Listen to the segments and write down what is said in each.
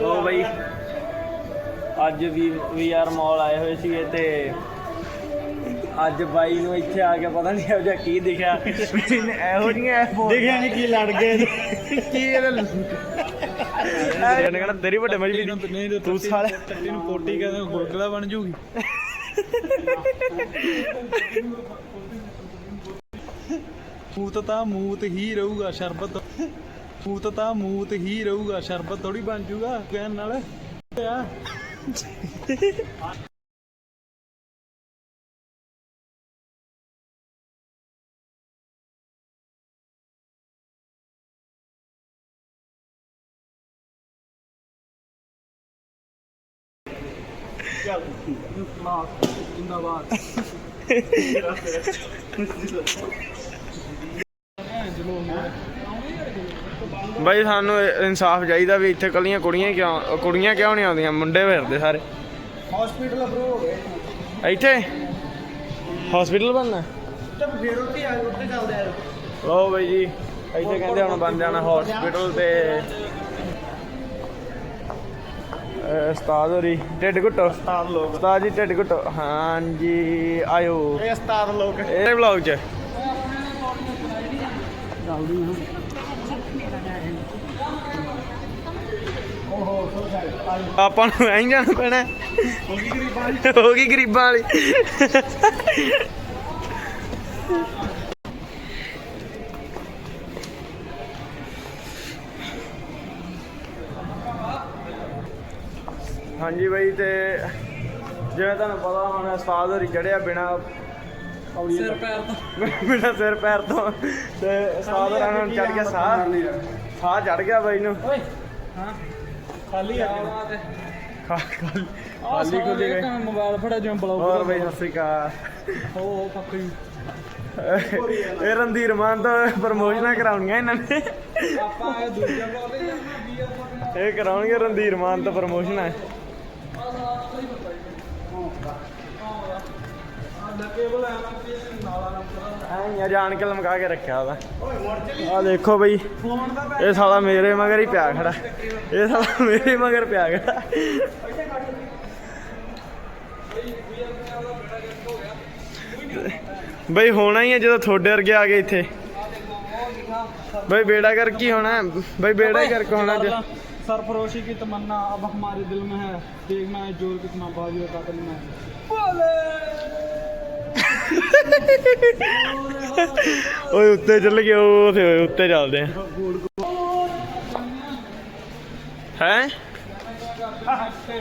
ਲੋ ਬਈ। ਅੱਜ ਵੀ ਵੀਆਰ ਮਾਲ ਆਏ ਹੋਏ ਸੀਗੇ ਤੇ ਅੱਜ ਬਾਈ ਨੂੰ ਇੱਥੇ ਆ ਕੇ ਪਤਾ ਨਹੀਂ ਇਹੋ ਜਿਹਾ ਕੀ ਦਿਖਿਆ। ਇਹੋ ਜਿਹੀਆਂ ਦੇਖਿਆ ਨਹੀਂ ਕੀ ਲੜ ਗਏ। ਕੀ ਇਹਦੇ ਇਹਨੇ ਕਹਿੰਦਾ ਤੇਰੀ ਵੱਡੇ ਮਜਬੀ ਨਹੀਂ ਤੂੰ ਸਾਲੇ ਟੱਟੀ ਨੂੰ ਪੋਟੀ ਕਹਿੰਦੇ ਬਣ ਜੂਗੀ। ਮੂਤ ਤਾਂ ਮੂਤ ਹੀ ਰਹੂਗਾ ਸ਼ਰਬਤ। ਮੂਤ ਤਾਂ ਮੂਤ ਹੀ ਰਹੂਗਾ ਸ਼ਰਬਤ ਥੋੜੀ ਬਣ ਜੂਗਾ ਕਹਿਣ ਨਾਲ ਆ ਜਿੰਦਾਬਾਦ ਬਾਈ ਸਾਨੂੰ ਇਨਸਾਫ ਚਾਹੀਦਾ ਵੀ ਇੱਥੇ ਕੱਲੀਆਂ ਕੁੜੀਆਂ ਕਿਉਂ ਕੁੜੀਆਂ ਕਿਉਂ ਨਹੀਂ ਆਉਂਦੀਆਂ ਮੁੰਡੇ ਫਿਰਦੇ ਸਾਰੇ। ਹਸਪੀਟਲ ਅਪਰੂਵ ਹੋ ਗਏ। ਇੱਥੇ? ਹਸਪੀਟਲ ਬਣਨਾ? ਤੇ ਫੇਰ ਉੱਤੇ ਆ ਉੱਤੇ ਚੱਲਦੇ ਆ। ਲੋ ਬਾਈ ਜੀ ਇੱਥੇ ਕਹਿੰਦੇ ਹੁਣ ਬਣ ਜਾਣਾ ਹਸਪੀਟਲ ਤੇ। ਉਸਤਾਦ ਹੋਰੀ ਢਿੱਡ ਘੁੱਟੋ। ਉਸਤਾਦ ਲੋਕ। ਉਸਤਾਦ ਜੀ ਢਿੱਡ ਘੁੱਟੋ। ਹਾਂਜੀ ਆਇਓ। ਇਹ ਉਸਤਾਦ ਲੋਕ। ਇਹ ਵਲੌਗ 'ਚ। ਆਪਾਂ ਨੂੰ ਐਂ ਜਾਣਾ ਪੈਣਾ। ਹੋ ਗਈ ਗਰੀਬਾਂ ਹੋ ਗਈ ਗਰੀਬਾਂ ਵਾਲੀ। ਹਾਂਜੀ ਬਾਈ ਤੇ ਜਿਵੇਂ ਤੁਹਾਨੂੰ ਪਤਾ ਹੁਣ ਉਸਤਾਦ ਹੋਰੀ ਚੜਿਆ ਬਿਨਾ ਸਿਰ ਪੈਰ ਤੋਂ। ਬਿਨਾ ਸਿਰ ਪੈਰ ਤੋਂ। ਤੇ ਉਸਤਾਦ ਹੋਰਾਂ ਨੂੰ ਚੜ ਗਿਆ ਸਾਹ ਸਾਹ ਚੜ ਗਿਆ ਬਾਈ ਨੂੰ। ਓਏ ਹਾਂ। ਖਾਲੀ ਆ ਖਾ ਖਾਲੀ ਖਾਲੀ ਖੁੱਲੀ ਗਏ ਮੋਬਾਈਲ ਫੜਿਆ ਜਿਵੇਂ ਬਲੌਗ ਹੋਰ ਬਾਈ ਸਤਿ ਸ੍ਰੀ ਅਕਾਲ। ਹੋ ਹੋ ਪੱਕੀ ਇਹ ਰਣਧੀਰ ਮਾਨ ਤੋਂ ਪ੍ਰਮੋਸ਼ਨਾਂ ਕਰਾਉਣੀਆਂ ਇਹਨਾਂ ਨੇ। ਆਪਾਂ ਇਹ ਦੂਜਾ ਬਲੌਗ ਤੇ ਜਾਣਾ ਬੀਅਰ ਇਹ ਕਰਾਉਣਗੇ ਰਣਧੀਰ ਮਾਨ ਤੋਂ ਪ੍ਰਮੋਸ਼ਨਾਂ। ਐਂ ਜਾਣ ਕੇ ਲਮਕਾ ਕੇ ਰੱਖਿਆ ਉਹਦਾ ਆ ਦੇਖੋ ਬਈ ਇਹ ਸਾਲਾ ਮੇਰੇ ਮਗਰ ਹੀ ਪਿਆ ਖੜਾ ਇਹ ਸਾਲਾ ਮੇਰੇ ਮਗਰ ਪਿਆ ਖੜਾ ਬਈ ਹੋਣਾ ਹੀ ਹੈ ਜਦੋਂ ਤੁਹਾਡੇ ਵਰਗੇ ਆ ਗਏ ਇੱਥੇ ਬਈ ਬੇੜਾ ਕਰ ਕੀ ਹੋਣਾ ਹੈ? ਬਈ ਬੇੜਾ ਹੀ ਕਰਕੇ ਹੋਣਾ ਜੇ सरफरोशी की तमन्ना अब हमारे दिल में है देखना है जोर कितना बाजी और कातिल में है ਓਏ ਉੱਤੇ ਚੱਲ ਗਏ, ਉਹ ਉੱਤੇ ਚੱਲਦੇ ਆ। ਹੈ?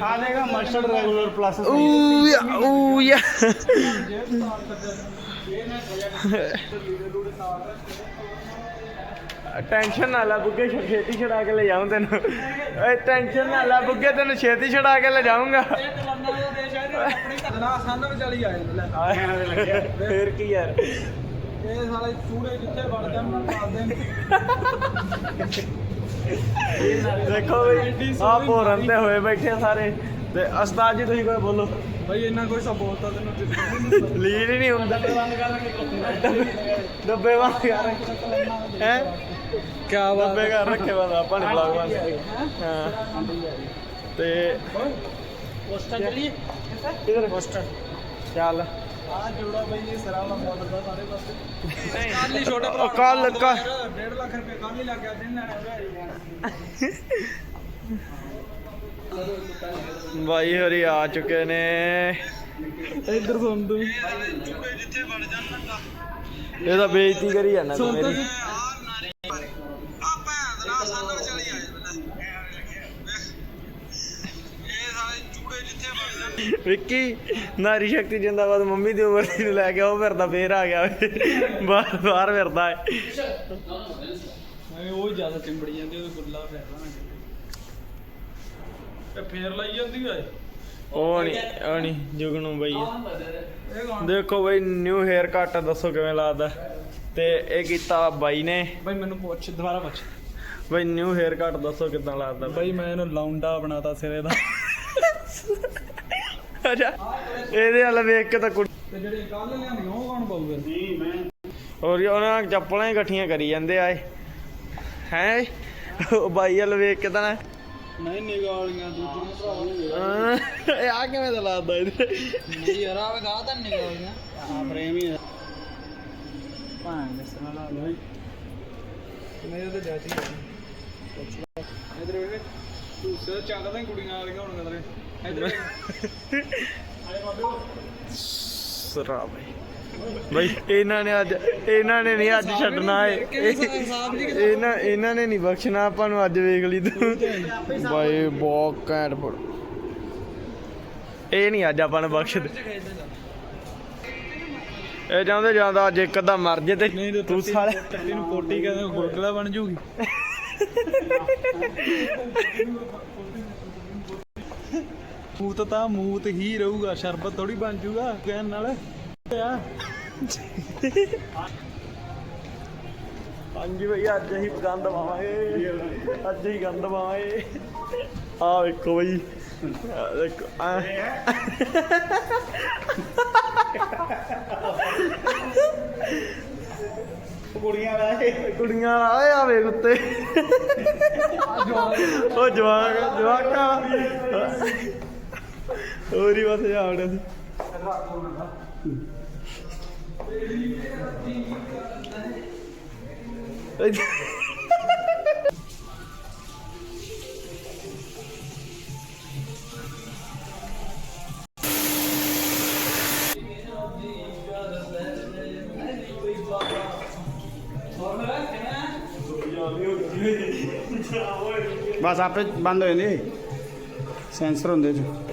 ਆਲੇਗਾ ਮਸਟਰਡ ਰੈਗੂਲਰ ਪਲੱਸ ਊਯਾ ਊਯਾ ਟੈਨਸ਼ਨ ਨਾ ਲੈ ਬੁੱਗੇ ਛੇਤੀ ਛੜਾ ਕੇ ਲੈ ਜਾਉਂ ਤੈਨੂੰ। ਓਏ ਟੈਨਸ਼ਨ ਨਾ ਲੈ ਬੁੱਗੇ, ਤੈਨੂੰ ਛੇਤੀ ਛੜਾ ਕੇ ਲੈ ਜਾਊਂਗਾ। ਨਾ ਸੰਨ ਵਿਚਾਲੀ ਆਏ ਲੈ ਫੇਰ ਕੀ ਯਾਰ? ਇਹ ਸਾਲੇ ਚੂੜੇ ਜਿੱਥੇ ਵੜ ਜਾਣ ਨਾ ਪਾਦੇ ਦੇਖੋ ਬਈ ਆ ਪੋਰਨ ਤੇ ਹੋਏ ਬੈਠੇ ਆ ਸਾਰੇ। ਤੇ ਉਸਤਾਦ ਜੀ ਤੁਸੀਂ ਕੋਈ ਬੋਲੋ। ਭਾਈ ਇੰਨਾ ਕੋਈ ਸਭ ਬੋਲਤਾ ਤੈਨੂੰ ਲੀਡ ਹੀ ਨਹੀਂ ਹੁੰਦਾ। ਡੱਬੇ ਵਾਂਗ ਯਾਰ ਹੈ? ਕੀ ਡੱਬੇ ਘਰ ਰੱਖੇ ਬੰਦਾ ਆਪਾਂ ਨੇ ਬਲੌਗ ਹਾਂ। ਤੇ ਪੋਸਟਰ ਚਲੀਏ? ਕਿਧਰ? ਪੋਸਟਰ ਚੱਲ। ਆ ਜੋੜਾ ਭਾਈ ਇਹ ਸਰਾ ਵਾਲਾ ਮਾਡਲ ਦਾ ਸਾਰੇ ਪਾਸੇ ਕੱਲ ਕੱਲ- 1.5 ਲੱਖ ਰੁਪਏ ਕੱਲ ਹੀ ਲੱਗ ਗਿਆ ਦਿਨ ਲੈਣਾ ਬਾਈ ਹਰੀ ਆ ਚੁੱਕੇ ਨੇ। ਇੱਧਰ ਸੁਣ ਤੂੰ। ਇਹ ਤਾਂ ਬੇਇੱਜ਼ਤੀ ਕਰੀ ਜਾਂਦਾ ਤੂੰ ਮੇਰੀ। ਵਿੱਕੀ ਨਾਰੀ ਸ਼ਕਤੀ ਜਿੰਦਾਬਾਦ ਮੰਮੀ ਦੀ ਉਮਰ ਦੀ ਨੂੰ ਲੈ ਕੇ ਉਹ ਫਿਰਦਾ ਫੇਰ ਆ ਗਿਆ ਬਾਹਰ ਬਾਹਰ ਫਿਰਦਾ ਹੈ ਮੈਂ ਉਹ ਜ਼ਿਆਦਾ ਚਿੰਬੜੀ ਜਾਂਦੀ ਉਹ ਗੁੱਲਾ ਫੇਰਦਾ ਨਾ ਤੇ ਫੇਰ ਲਈ ਜਾਂਦੀ ਓਏ ਉਹ ਨਹੀਂ ਉਹ ਨਹੀਂ ਜੁਗਨੂ ਬਈ। ਇਹ ਕੌਣ? ਦੇਖੋ ਬਈ ਨਿਊ ਹੇਅਰ ਕੱਟ ਦੱਸੋ ਕਿਵੇਂ ਲੱਗਦਾ ਤੇ ਇਹ ਕੀਤਾ ਬਾਈ ਨੇ। ਭਾਈ ਮੈਨੂੰ ਪੁੱਛ ਦੁਬਾਰਾ ਪੁੱਛ। ਬਈ ਨਿਊ ਹੇਅਰ ਕੱਟ ਦੱਸੋ ਕਿਦਾਂ ਲੱਗਦਾ ਭਾਈ ਮੈਂ ਇਹਨੂੰ ਲੌਂਡਾ ਬਣਾਤਾ ਸਿਰੇ ਦਾ। ਅੱਛਾ ਇਹਦੇ ਵੱਲ ਵੇਖ ਕੇ ਤਾਂ ਕੁੜੀ ਤੇ ਜਿਹੜੇ ਕੱਲ ਲਿਆਂਦੀ ਉਹ ਕੌਣ ਪਾਊਗਾ? ਨਹੀਂ ਮੈਂ ਹੋਰ ਉਹਨਾਂ ਚੱਪਲਾਂ ਹੀ ਇਕੱਠੀਆਂ ਕਰੀ ਜਾਂਦੇ ਆਏ ਹੈ ਉਹ ਬਾਈ ਵੱਲ ਵੇਖ ਕੇ ਤਾਂ ਨਾ ਨਹੀਂ ਨਿਗਾਲੀਆਂ ਦੂਜੀਆਂ ਭਰਾਵਾ ਇਹ ਆ ਕਿਵੇਂ ਦਾ ਲੱਗਦਾ ਇਹਦੇ? ਨਹੀਂ ਯਾਰ ਆਵੇ ਗਾ ਤਾਂ ਨਿਗਾਲੀਆਂ। ਆ ਫਰੇਮ ਹੀ ਭਾਂ ਦੱਸਣਾ ਲਾ ਲੋ ਮੇਰੇ ਤੇ ਜਾਤੀ ਇਧਰ ਵੇਖ। ਤੂੰ ਸਿਰ ਚੱਕਦਾ ਕੁੜੀਆਂ ਵਾਲੀਆਂ ਹੁਣ ਕਦਰੇ ਇਧਰ ਸਰਾ ਬਈ। ਬਈ ਇਹਨਾਂ ਨੇ ਅੱਜ ਇਹਨਾਂ ਨੇ ਨਹੀਂ ਅੱਜ ਛੱਡਣਾ ਏ ਇਹਨਾਂ ਇਹਨਾਂ ਨੇ ਨਹੀਂ ਬਖਸ਼ਣਾ ਆਪਾਂ ਨੂੰ ਅੱਜ ਵੇਖ ਲਈ ਤੂੰ। ਬਾਈ ਬਹੁਤ ਘੈਂਟ ਫੜ ਇਹ ਨਹੀਂ ਅੱਜ ਆਪਾਂ ਨੂੰ ਬਖਸ਼ਦੇ। ਇਹ ਜਾਂਦੇ ਜਾਂਦਾ ਅੱਜ ਇੱਕ ਅੱਧਾ ਮਰ ਜੇ ਤੇ ਤੂੰ ਸਾਲੇ ਟੱਟੀ ਨੂੰ ਕੋਟੀ ਕਹਿੰਦੇ ਗੁਲਗੁਲਾ ਬਣ ਜੂਗੀ। ਮੂਤ ਤਾਂ ਮੂਤ ਹੀ ਰਹੂਗਾ ਸ਼ਰਬਤ ਥੋੜੀ ਬਣ ਜੂਗਾ ਕਹਿਣ ਨਾਲ। ਆ। ਹਾਂਜੀ ਬਈ ਅੱਜ ਅਸੀਂ ਗੰਦ ਪਾਵਾਂਗੇ। ਅੱਜ ਹੀ ਗੰਦ ਪਾਵਾਂਗੇ। ਆ ਵੇਖੋ ਬਈ। ਦੇਖੋ ਆ ਕੁੜੀਆਂ ਵਾਲੇ ਕੁੜੀਆਂ ਆਏ ਆ ਵੇਖ ਉੱਤੇ। ਉਹ ਜਵਾਕ ਜਵਾਕਾ ਹੋਰ ਹੀ ਬਸ ਜਾਵੜੇ ਸੀ। ਬਸ ਆਪੇ ਬੰਦ ਹੋ ਜਾਂਦੇ ਸੈਂਸਰ ਹੁੰਦੇ ਚ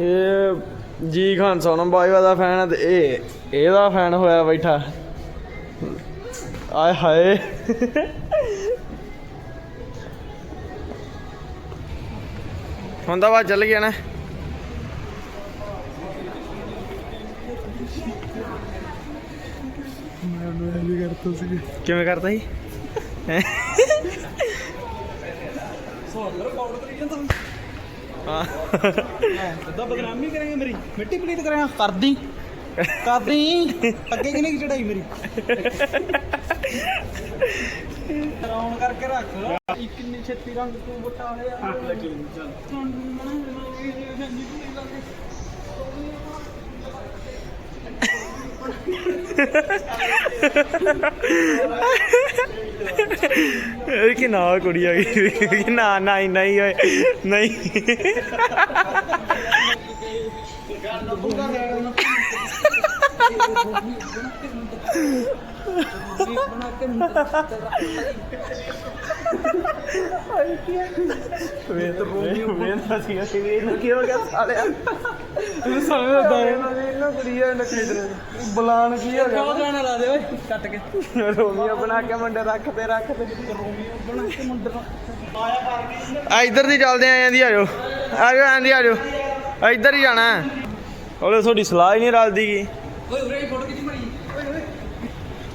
ਇਹ ਜੀ ਖਾਨ ਸੋਨਮ ਬਾਜਵਾ ਦਾ ਫੈਨ ਹੈ ਤੇ ਇਹ, ਇਹਦਾ ਫੈਨ ਹੋਇਆ ਬੈਠਾ। ਆਏ ਹਾਏ। ਹੁਣ ਤਾਂ ਬਾਅਦ ਚੱਲ ਗਿਆ ਨਾ। ਕਿਵੇਂ ਕਰਤਾ ਸੀ ਕਿਵੇਂ ਕਰਦਾ ਸੀ ਹੈਂ? ਹਾਂ ਸਿੱਧਾ ਬਦਨਾਮੀ ਕਰਾਂਗੇ ਮੇਰੀ। ਮਿੱਟੀ ਪਲੀਟ ਕਰਾਂਗਾ। ਕਰਦੀ। ਕਰਦੀ। ਅੱਗੇ ਕਿਨੇ ਕੀ ਚੜਾਈ ਮੇਰੀ। ਰਾਉਣ ਕਰਕੇ ਰੱਖ ਇੱਕ ਇੰਨੀ ਛੇਤੀ ਰੰਗ ਤੂੰ ਬਟਾ ਲਿਆ। ਚੱਲ। ਕਿ ਨਾ ਕੁੜੀ ਆ ਗਈ ਕਿ ਨਾ ਨਹੀਂ ਨਹੀਂ ਓਏ ਨਹੀਂ ਵੇ ਤਾਂ ਬੋਲੀ ਵੇ ਤਾਂ ਸੀ ਅਸੀਂ ਵੀ ਇਹਨੂੰ ਕੀ ਹੋ ਗਿਆ ਸਾਲਿਆ? ਤੂੰ ਸਮਝਦਾ ਹੈ ਇਹਨਾਂ ਕੁੜੀ ਆ ਨਖੇ ਬਲਾਨ ਕੀ ਹੋ ਗਿਆ? ਕਿਉਂ ਗਾਣਾ ਲਾ ਦੇ ਓਏ ਕੱਟ ਕੇ। ਰੋਮੀਓ ਬਣਾ ਕੇ ਮੁੰਡੇ ਰੱਖਦੇ ਰੱਖਦੇ ਬਣਾ ਕੇ ਮੁੰਡੇ ਨੂੰ ਆਇਆ ਕਰ ਆ ਇੱਧਰ ਦੀ ਚੱਲਦੇ ਆਂ ਆਂਦੀ ਆਜੋ ਆਜੋ ਆਂਦੀ ਆਜੋ ਆ ਇੱਧਰ ਹੀ ਜਾਣਾ। ਹੈ। ਉਹਦੇ ਤੁਹਾਡੀ ਸਲਾਹ ਹੀ ਨਹੀਂ ਰਲਦੀ ਗੀ। ਓਏ ਉਰੇ ਫੋਟੋ ਕਿੱਥੇ ਮਰੀ ਓਏ ਓਏ।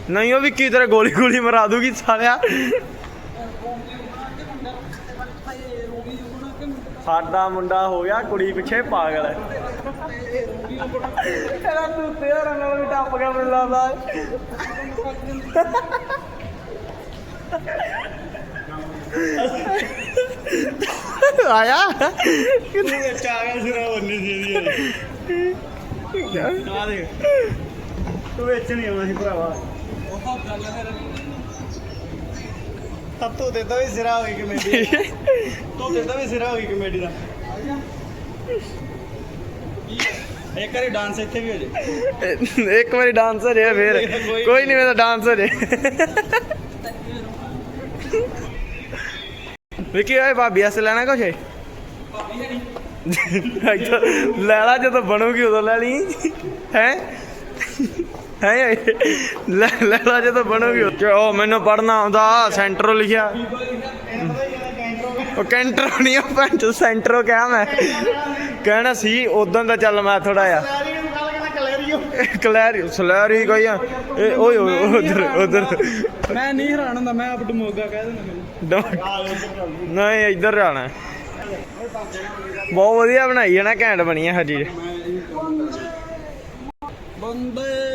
ਨਹੀਂ ਉਹ ਵੀ ਕੀ ਤਰ੍ਹਾਂ ਗੋਲੀ ਗੋਲੀ ਮਰਾ ਦੂਗੀ ਸਾਲਿਆ। ਸਾਡਾ ਮੁੰਡਾ ਹੋ ਗਿਆ ਕੁੜੀ ਪਿੱਛੇ ਪਾਗਲ। ਹੈ ਇਹਦਾ ਤੂੰ ਤੇਰਾ ਨਾਲ ਵੀ ਟੱਪ ਗਿਆ ਮੈਨੂੰ ਲੱਗਦਾ। ਆਇਆ? ਆ ਗਿਆ ਸਿਰਾ ਬੰਨੀ ਸੀ ਇਹਦੀ ਆ। ਦੇ ਤੂੰ ਵਿੱਚ ਨਹੀਂ ਆਉਣਾ ਸੀ ਭਰਾਵਾ। ਉਹ ਗੱਲ ਫਿਰ ਤੂੰ ਤੇ ਤਾਂ ਵੀ ਸਿਰਾ ਹੋਈ ਕਮੇਡੀ ਤੂੰ ਤੇ ਤਾਂ ਵੀ ਸਿਰਾ ਹੋਈ ਕਮੇਡੀ ਦਾ। ਇੱਕ ਵਾਰੀ ਡਾਂਸ ਇੱਥੇ ਵੀ ਹੋ ਜੇ। ਇੱਕ ਵਾਰੀ ਡਾਂਸਰ ਹੈ ਫੇਰ। ਕੋਈ ਨਹੀਂ ਮੇਰਾ ਡਾਂਸਰ ਹੈ ਵਿਕੀ ਓਏ ਭਾਬੀ ਅਸ ਲੈਣਾ ਕੁਛ? ਇੱਥੋਂ ਲੈ ਲਾ ਜਦੋਂ ਬਣੂਗੀ ਉਦੋਂ ਲੈ ਲਈ। ਹੈ? ਹੈ? ਲੈ ਲੈ ਲਾ ਜਦੋਂ ਬਣੂਗੀ। ਉਦੋਂ। ਉਹ ਮੈਨੂੰ ਪੜਨਾ ਆਉਂਦਾ ਸੈਂਟਰੋਂ ਲਿਖਿਆ। ਉਹ ਕੈਂਟਰੋ ਨਹੀਂ ਉਹ ਪੈਂਟ ਸੈਂਟਰੋਂ ਕਿਹਾ ਮੈਂ। ਕਹਿਣਾ ਸੀ ਉਦੋਂ ਦਾ ਚੱਲ ਮੈਂ ਥੋੜਾ ਆ ਕਲੈਰੀ ਸਲੈਰੀ ਕੋਈ ਆ। ਇਹ ਓਏ ਓਏ ਉਧਰ ਉਧਰ। ਮੈਂ ਨਹੀਂ ਹੈਰਾਨ ਹੁੰਦਾ ਮੈਂ ਆਪ ਡਮੋਗਾ ਕਹਿ ਦਿੰਦਾ ਨਹੀਂ ਇੱਧਰ ਜਾਣਾ। ਬਹੁਤ ਵਧੀਆ ਬਣਾਈ ਹੈ ਨਾ ਘੈਂਟ ਬਣੀ ਹੈ ਹਜੀ। ਬੰਦੇ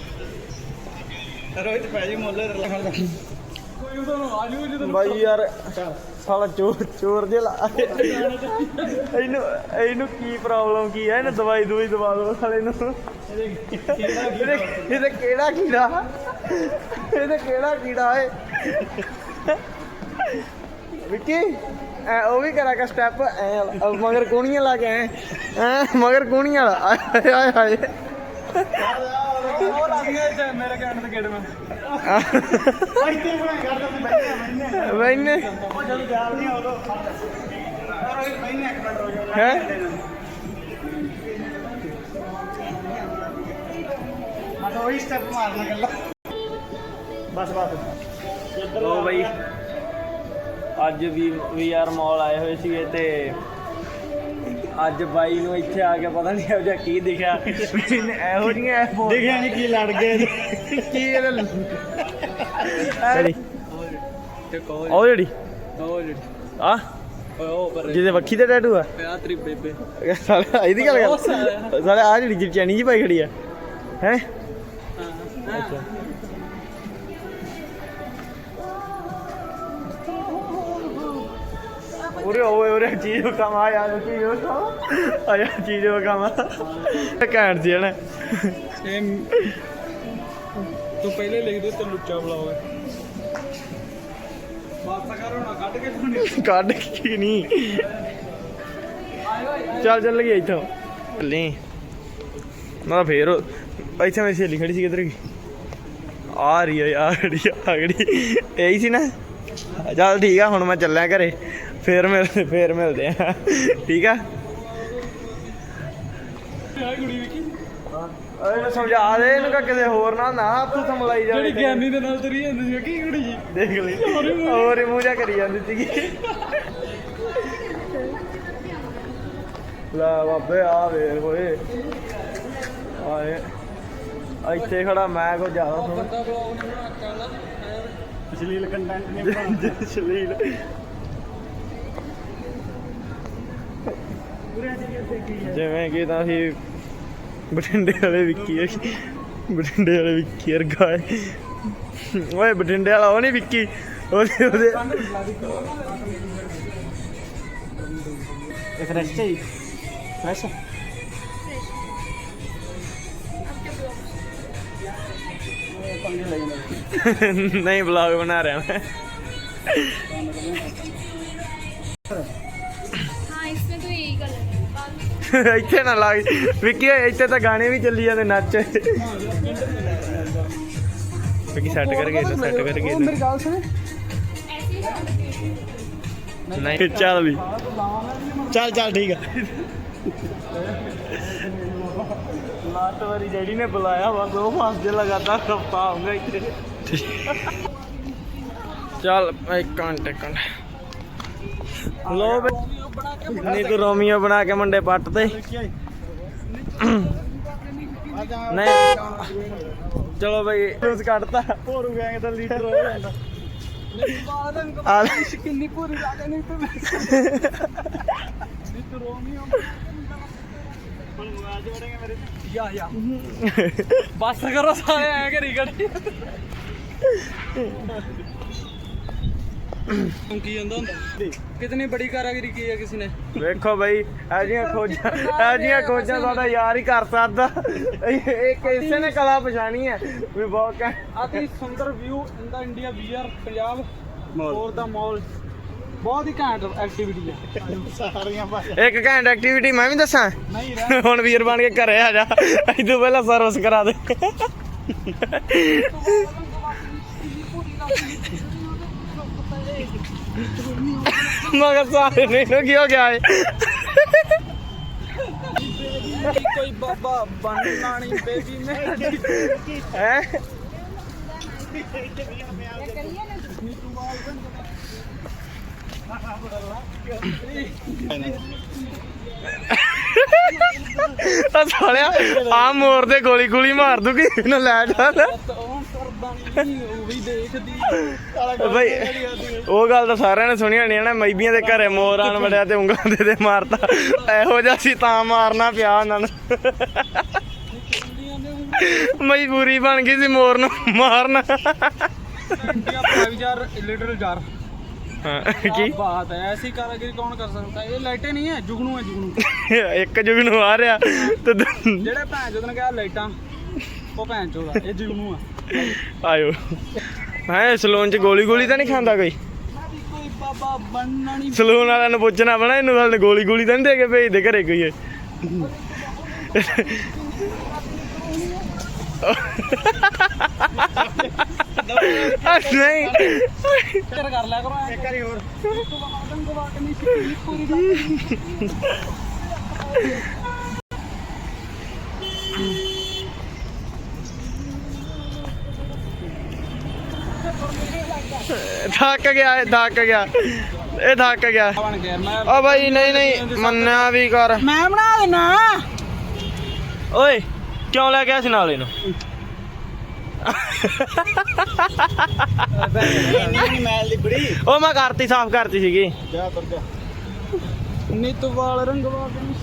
ਰੋਹਿਤ ਪੈ ਜੀ ਮੁੱਲ ਕੋਈ ਉਦੋਂ ਨੂੰ ਜਦੋਂ ਬਾਈ ਯਾਰ, ਸਾਲਾ ਚੋਰ ਚੋਰ ਜਿਹਾ ਲਾ ਇਹਨੂੰ ਇਹਨੂੰ ਕੀ ਪ੍ਰੋਬਲਮ ਕੀ ਹੈ ਇਹਨੂੰ ਦਵਾਈ ਦਵਾਈ ਦਵਾ ਦੋ ਸਾਲੇ ਨੂੰ। ਇਹਦੇ ਕਿਹੜਾ ਕੀੜਾ? ਇਹਦੇ ਕਿਹੜਾ ਕੀੜਾ ਏ? ਵਿੱਕੀ, ਐ ਉਹ ਵੀ ਕਰਾ ਕੇ ਸਟੈਪ ਐ ਮਗਰ ਕੋਣੀਆਂ ਲਾ ਕੇ ਐ। ਐ, ਮਗਰ ਕੋਣੀਆਂ ਵਾਲਾ ਆਏ ਆਏ ਹਾਏ ਉਹ ਲੱਗ ਗਿਆ ਇੱਥੇ ਮੇਰੇ ਕਹਿਣ ਤੇ ਗੇੜ ਮੈਂ ਇੱਥੇ ਬਣਾ ਕਰਦਾ ਸੀ ਬੈਠੇ ਵੈਨੇ ਉਹ ਜਦੋਂ ਗਿਆਲ ਨਹੀਂ ਉਦੋਂ ਰੋਹਿਤ ਬੈਠੇ ਇੱਕ ਮਿੰਟ ਰੁਕ ਜਾ ਹੈ? ਮੈਂ ਉਹੀ ਸਟੈਪ ਮਾਰਨਾ ਗੱਲਾਂ ਬਸ ਬਸ ਲੋ ਬਈ, ਅੱਜ ਵੀ ਵੀਆਰ ਮਾਲ ਆਏ ਹੋਏ ਸੀਗੇ ਤੇ ਅੱਜ ਬਾਈ ਨੂੰ ਇੱਥੇ ਆ ਕੇ ਪਤਾ ਨਹੀਂ ਇਹੋ ਜਿਹਾ ਕੀ ਦਿਖਿਆ। ਇਹਨੇ ਇਹੋ ਜਿਹੀਆਂ ਐਫ ਦੇਖਿਆ ਨਹੀਂ ਕੀ ਲੜ ਗਏ ਕੀ ਇਹਦੇ ਕਿਹੜੀ ਤੇ ਕੋਲ ਉਹ ਜਿਹੜੀ। ਕੋਲ ਆ ਉਹ ਪਰ ਜਿਹਦੇ ਵੱਖੀ ਤੇ ਟੈਟੂ ਆ। ਪਿਆ ਤੇਰੀ ਬੇਬੇ। ਸਾਲਾ ਇਹਦੀ ਗੱਲ ਕਰ। ਸਾਲਾ। ਸਾਲੇ ਆ ਜਿਹੜੀ ਚੈਨੀ ਜੀ ਪਾਈ ਖੜੀ ਆ। ਹੈ? ਹਾਂ ਉਰੇ ਓਏ ਉਰੇ ਚੀਜ਼ ਕੰਮ ਆ ਯਾਰ ਚੀਜ਼ ਕੰਮ ਆ ਯਾਰ ਚੀਜ਼ ਕੰਮ ਕਹਿਣ ਸੀ ਸੇਮ ਤੂੰ ਪਹਿਲੇ ਲਿਖ ਦੇ ਤੇ ਲੁੱਚਾ ਬੁਲਾਓ ਬਾਤ ਕਰ ਹੁਣ ਕੱਢ ਕੇ ਕੱਢ ਕੀ ਨਹੀਂ। ਚੱਲ ਚੱਲ ਗਈ ਇੱਥੋਂ। ਚੱਲੀ ਮੈਂ ਫੇਰ ਇੱਥੇ ਮੇਰੀ ਸਹੇਲੀ ਖੜੀ ਸੀ ਕਿੱਧਰ ਗਈ? ਆ ਰਹੀ ਆ ਆ ਖੜੀ ਆ ਖੜੀ ਇਹੀ ਸੀ ਨਾ। ਚੱਲ ਠੀਕ ਆ ਹੁਣ ਮੈਂ ਚੱਲਿਆ ਘਰੇ। ਫੇਰ ਮਿਲ ਫੇਰ ਮਿਲਦੇ ਆ। ਠੀਕ ਆ? ਕੁੜੀ ਵੀ ਕੀ ਓਏ ਸਮਝਾ ਦੇ ਇਹਨੂੰ ਕਿ ਕਿਤੇ ਹੋਰ ਨਾ ਨਾ ਤੂੰ ਸਮਲਾਈ ਜਾ ਜਿਹੜੀ ਗਿਆਨੀ ਦੇ ਨਾਲ ਤੁਰੀ ਜਾਂਦੀ ਸੀ ਕੀ ਕੁੜੀ ਜੀ? ਦੇਖ ਲਈ। ਹੋਰ ਹੀ ਮੂੰਹ ਜਾ ਕਰੀ ਜਾਂਦੀ ਸੀਗੀ। ਲੈ ਬਾਬੇ ਆ ਵੇਖ ਓਏ। ਆਏ। ਇੱਥੇ ਖੜਾ ਮੈਂ ਕੋ ਜ਼ਿਆਦਾ ਸੁਣ ਬੰਦਾ ਬਲੌਗ ਨਹੀਂ ਬਣਾ ਕਰਦਾ ਅਸ਼ਲੀਲ ਕੰਟੈਂਟ ਨਹੀਂ ਸ਼ਲੀਲ ਜਿਵੇਂ ਕਿ ਤਾਂ ਅਸੀਂ ਬਠਿੰਡੇ ਵਾਲੇ ਵਿੱਕੀ ਹੈ ਬਠਿੰਡੇ ਵਾਲੇ ਵਿੱਕੀ ਵਰਗਾ ਹੈ। ਓਏ ਬਠਿੰਡੇ ਵਾਲਾ ਉਹ ਨਹੀਂ ਵਿੱਕੀ ਉਹਦੇ ਉਹਦੇ ਇਹ ਫਰੈਸ਼ ਫਰੈਸ਼ ਨਹੀਂ ਵਲੌਗ ਬਣਾ ਰਿਹਾ ਮੈਂ। ਇੱਥੇ ਨਾ ਲੱਗ ਵਿੱਕੀ ਇੱਥੇ ਤਾਂ ਗਾਣੇ ਵੀ ਚੱਲੀ ਜਾਂਦੇ ਨੱਚ। ਵਿੱਕੀ ਸੈੱਟ ਕਰਕੇ ਇਹਨੂੰ ਸੈੱਟ ਕਰਕੇ ਮੇਰੀ ਗੱਲ ਸੁਣ। ਨਹੀਂ ਚੱਲ ਵੀ। ਚੱਲ ਚੱਲ ਠੀਕ ਆ। ਲਾਟ ਵਾਰੀ ਜਿਹੜੀ ਨੇ ਬੁਲਾਇਆ ਵਾ ਉਹ ਫਸ ਜੇ ਲਗਾਤਾਰ ਖਪਤਾ ਹੋਊਗਾ ਇੱਥੇ। ਚੱਲ ਇੱਕ ਘੰਟੇ ਲੋ ਬਈ ਤੂੰ ਰੋਮੀਓ ਬਣਾ ਕੇ ਮੁੰਡੇ ਪੱਟ ਤੇ। ਨਹੀਂ, ਚਲੋ ਬਈ ਜੂਸ ਕੱਢਤਾ ਭੋਰੂ ਗੈਂਗ ਦਾ ਲੀਡਰ ਹੋ ਜਾਂਦਾ ਆ ਕਿੰਨੀ ਪੂਰੀ ਲਾ। ਕੇ ਨਹੀਂ ਤੂੰ ਨਹੀਂ ਤੂੰ ਰੋਮੀਓ ਯਾ ਯਾ ਬਸ ਕਰੋ ਸਾਰੇ, ਐ ਕਰੀ ਗੱਡੀ ਕੀ ਹੁੰਦਾ ਹੁੰਦਾ ਕਿਤਨੀ ਬੜੀ ਕਾਰਾਗਰੀ ਕੀ ਹੈ ਕਿਸ ਨੇ ਵੇਖੋ ਬਈ ਇਹ ਜੀਆਂ ਖੋਜਾਂ ਇਹ ਜੀਆਂ ਖੋਜਾਂ ਸਾਡਾ ਯਾਰ ਹੀ ਕਰ ਸਕਦਾ ਇਹ ਕਿਸੇ ਨੇ ਕਲਾ ਪਛਾਣੀ ਹੈ ਵੀ ਬਹੁਤ ਅਤੀ ਸੁੰਦਰ ਵਿਊ ਇਨ ਦਾ ਇੰਡੀਆ ਬੀਅਰ ਪੰਜਾਬ ਫੋਰ ਦਾ ਮਾਲ ਬਹੁਤ ਹੀ ਘੈਂਟ ਐਕਟੀਵਿਟੀ ਹੈ ਸਾਰੀਆਂ ਇੱਕ ਘੈਂਟ ਐਕਟੀਵਿਟੀ ਮੈਂ ਵੀ ਦੱਸਾਂ ਨਹੀਂ ਰਹਿ ਹੁਣ ਵੀਰ ਬਣ ਕੇ ਘਰੇ ਆ ਜਾ ਇਦੋਂ ਪਹਿਲਾਂ ਸਰਵਿਸ ਕਰਾ ਦੇ ਮਗਰ ਸਾਰੇ ਨੇ ਇਹਨੂੰ ਕੀ ਹੋ ਗਿਆ ਏ? ਕੋਈ ਬਾਬਾ ਬਣਨਾ ਨਹੀਂ ਬੇਬੀ ਮੈਂ। ਹੈ? ਆ ਸਾਲਿਆ ਆ ਮੋਰ ਦੇ ਗੋਲੀ ਗੋਲੀ ਮਾਰ ਦੂਗੀ ਇਹਨੂੰ ਲੈ ਚੱਲ ਬਈ ਉਹ ਗੱਲ ਤਾਂ ਸਾਰਿਆਂ ਨੇ ਸੁਣੀ ਹੋਣੀ ਹੈ ਨਾ ਮੈਬੀਆਂ ਦੇ ਘਰੇ ਮੋਰ ਆਣ ਵੜਿਆ ਤੇ ਉਂਗਲਾਂ ਦੇ ਦੇ ਮਾਰਤਾ। ਇਹੋ ਜਿਹਾ ਸੀ ਤਾਂ ਮਾਰਨਾ ਪਿਆ ਉਹਨਾਂ ਨੂੰ। ਮਜਬੂਰੀ ਬਣ ਗਈ ਸੀ ਮੋਰ ਨੂੰ ਮਾਰਨਾ। ਇੱਕ ਜੁਗਨੂ ਆ ਰਿਹਾ ਤੇ ਜਿਹੜੇ ਭੈਣ ਜਦੋਂ ਕਿਹਾ ਲਾਈਟਾਂ ਉਹ ਭੈਣ ਚੋਦ ਆ ਇਹ ਜੁਗਨੂ ਆ। ਆਇਓ। ਹੈ ਸਲੂਨ ਚ ਗੋਲੀ ਗੋਲੀ ਤਾਂ ਨਹੀਂ ਖਾਂਦਾ ਕੋਈ? ਕੋਈ ਬਾਬਾ ਬਣਨਾ ਨਹੀਂ ਸਲੂਨ ਵਾਲਿਆਂ ਨੂੰ ਪੁੱਛਣਾ ਪੈਣਾ ਇਹਨੂੰ ਗੱਲ ਗੋਲੀ ਗੋਲੀ ਤਾਂ ਨਹੀਂ ਦੇ ਕੇ ਭੇਜਦੇ ਘਰੇ ਕੋਈ। ਇਹ ਨਹੀਂ। ਕਰ ਕਰ ਲਿਆ ਕਰੋ ਇੱਕ ਵਾਰੀ ਹੋਰ ਗਵਾ ਕੇ ਨਹੀਂ ਸੀ ਪੂਰੀ ਥੱਕ ਗਿਆ ਇਹ ਥੱਕ ਗਿਆ। ਇਹ ਥੱਕ ਗਿਆ। ਬਣ ਗਿਆ ਮੈਂ ਓ ਬਾਈ ਨਹੀਂ ਨਹੀਂ ਮੰਨਿਆ ਵੀ ਕਰ। ਮੈਂ ਬਣਾ ਦੇਣਾ ਓਏ ਕਿਉਂ ਲੈ ਗਿਆ ਸੀ ਨਾਲ ਇਹਨੂੰ? ਨਹੀਂ ਮੈਲ ਦੀ ਬੜੀ ਉਹ ਮੈਂ ਕਰਤੀ ਸਾਫ਼ ਕਰਤੀ ਸੀਗੀ। ਜਾ ਤੁਰ ਜਾ ਨਿਤ ਵਾਲ ਰੰਗਵਾ ਕੇ ਨਹੀਂ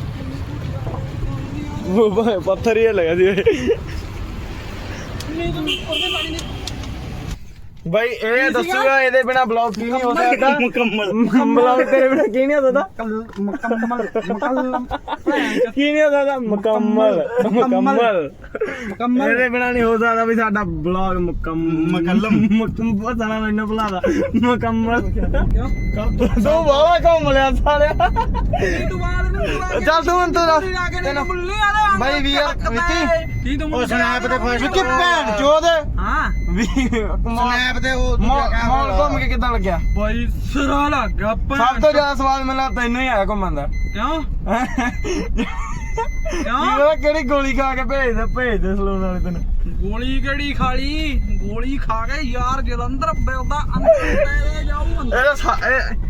ਉਹ ਪੱਥਰ ਹੀ ਲੱਗਾ ਸੀ। ਨਹੀਂ ਤੂੰ ਉਹਦੇ ਪਾਣੀ ਦੇ ਬਾਈ ਇਹ ਦੱਸੂਗਾ ਇਹਦੇ ਬਿਨਾ ਬਲੌਗ ਕੀ ਨਹੀਂ ਹੋ ਸਕਦਾ। ਮੁਕੰਮਲ। ਬਲੌਗ ਤੇਰੇ ਬਿਨਾ ਕੀ ਨਹੀਂ ਹੋ ਸਕਦਾ। ਮੁਕੰਮਲ। ਮੁਕੰਮਲ। ਕੀ ਨਹੀਂ ਹੋ ਸਕਦਾ। ਮੁਕੰਮਲ। ਮੁਕੰਮਲ। ਮੁਕੰਮਲ। ਇਹਦੇ ਬਿਨਾ ਨਹੀਂ ਹੋ ਸਕਦਾ ਵੀ ਸਾਡਾ ਬਲੌਗ ਮੁਕੰਮਲ। ਮੁਕੰਮਲ। ਪਤਾ ਨਾ ਮੈਨੂੰ ਭੁਲਾਦਾ ਮੁਕੰਮਲ। ਕਿਉਂ? ਤੂੰ ਬਾਵਾ ਘੁੰਮ ਲਿਆ ਸਾਲਿਆ। ਚੱਲ ਤੂੰ ਹੁਣ ਤੂੰ ਬਾਈ ਵੀਰ ਵਿੱਕੀ ਕੀ ਤੂੰ ਉਹ ਸਨੈਪ ਤੇ ਫਸਟ ਵਿੱਕੀ ਭੈਣ ਚੋਦ ਹਾਂ। ਵੀ ਸਨੈਪ ਤੇ ਉਹ ਮੌਲ ਘੁੰਮ ਕੇ ਕਿੱਦਾਂ ਲੱਗਿਆ? ਬਾਈ ਸਿਰਾ ਲੱਗ ਗਿਆ ਸਭ ਤੋਂ ਜ਼ਿਆਦਾ ਸਵਾਦ ਮੈਨੂੰ ਤੈਨੂੰ ਹੀ ਆਇਆ ਘੁੰਮਣ ਦਾ। ਕਿਉਂ? ਕੀ ਕਿਉਂ ਪਤਾ ਕਿਹੜੀ ਗੋਲੀ ਖਾ ਕੇ ਭੇਜਦੇ ਭੇਜਦੇ ਸਲੂਨ ਵਾਲੇ ਤੈਨੂੰ? ਗੋਲੀ ਕਿਹੜੀ ਖਾ ਲਈ? ਗੋਲੀ ਖਾ ਕੇ ਯਾਰ ਜਲੰਧਰ ਬਿਲਦਾ ਅੰਦਰ ਲੈ ਜਾਊ ਅੰਦਰ। ਇਹ ਸਾ- ਇਹ-